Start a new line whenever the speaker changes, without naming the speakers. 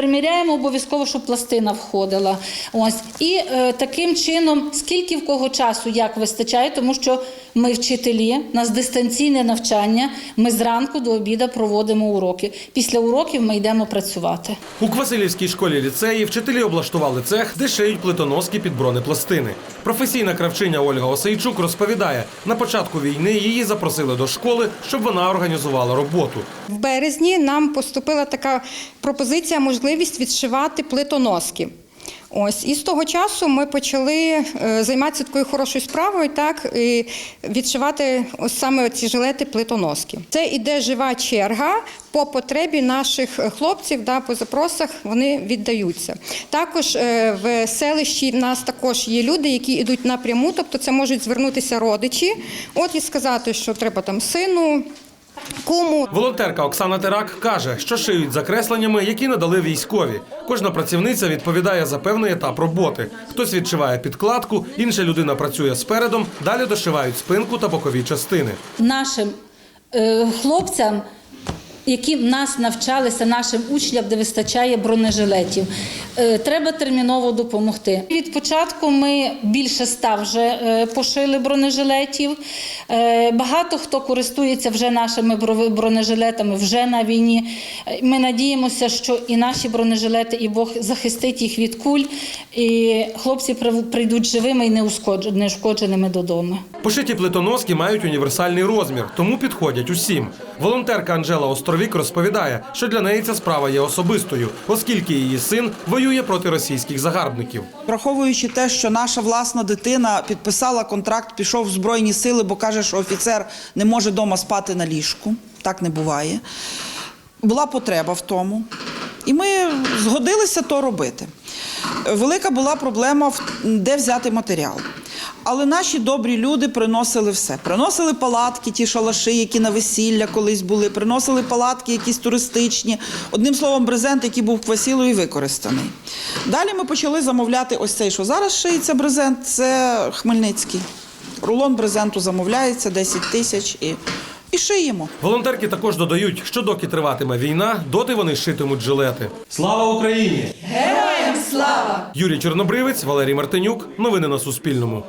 приміряємо обов'язково, щоб пластина входила. Ось і е, таким чином, скільки в кого часу як вистачає, тому що ми вчителі, у нас дистанційне навчання. Ми зранку до обіду проводимо уроки. Після уроків ми йдемо працювати.
У Квасилівській школі ліцеї вчителі облаштували цех, де шиють плитоноски під бронепластини. Професійна кравчиня Ольга Осейчук розповідає, на початку війни її запросили до школи, щоб вона організувала роботу.
В березні нам поступила така пропозиція, можливість відшивати плитоноски. Ось і з того часу ми почали е, займатися такою хорошою справою, так і відшивати ось саме ці жилети плитоноски. Це іде жива черга по потребі наших хлопців, да, по запросах вони віддаються. Також е, в селищі в нас також є люди, які йдуть напряму, тобто це можуть звернутися родичі, от і сказати, що треба там сину. Кому
Волонтерка Оксана Терак каже, що шиють за кресленнями, які надали військові. Кожна працівниця відповідає за певний етап роботи. Хтось відшиває підкладку, інша людина працює спередом, далі дошивають спинку та бокові частини.
Нашим е, хлопцям. Які в нас навчалися нашим учням, де вистачає бронежилетів, Е, треба терміново допомогти. Від початку ми більше ста вже е, пошили бронежилетів. Е, Багато хто користується вже нашими бронежилетами вже на війні. Ми надіємося, що і наші бронежилети, і Бог захистить їх від куль, і хлопці прийдуть живими і неушкодженими додому.
Пошиті плитоноски мають універсальний розмір, тому підходять усім. Волонтерка Анжела Островік розповідає, що для неї ця справа є особистою, оскільки її син воює проти російських загарбників.
Враховуючи те, що наша власна дитина підписала контракт, пішов в Збройні сили, бо каже, що офіцер не може вдома спати на ліжку. Так не буває. Була потреба в тому. І ми згодилися то робити. Велика була проблема, де взяти матеріал. Але наші добрі люди приносили все. Приносили палатки, ті шалаші, які на весілля колись були, приносили палатки, якісь туристичні. Одним словом, брезент, який був квасілою використаний. Далі ми почали замовляти ось цей, що зараз шиється брезент, це Хмельницький. Рулон брезенту замовляється 10 тисяч і, і шиємо.
Волонтерки також додають, що доки триватиме війна, доти вони шитимуть жилети. Слава Україні! Героям слава! Юрій Чорнобривець, Валерій Мартинюк. Новини на Суспільному.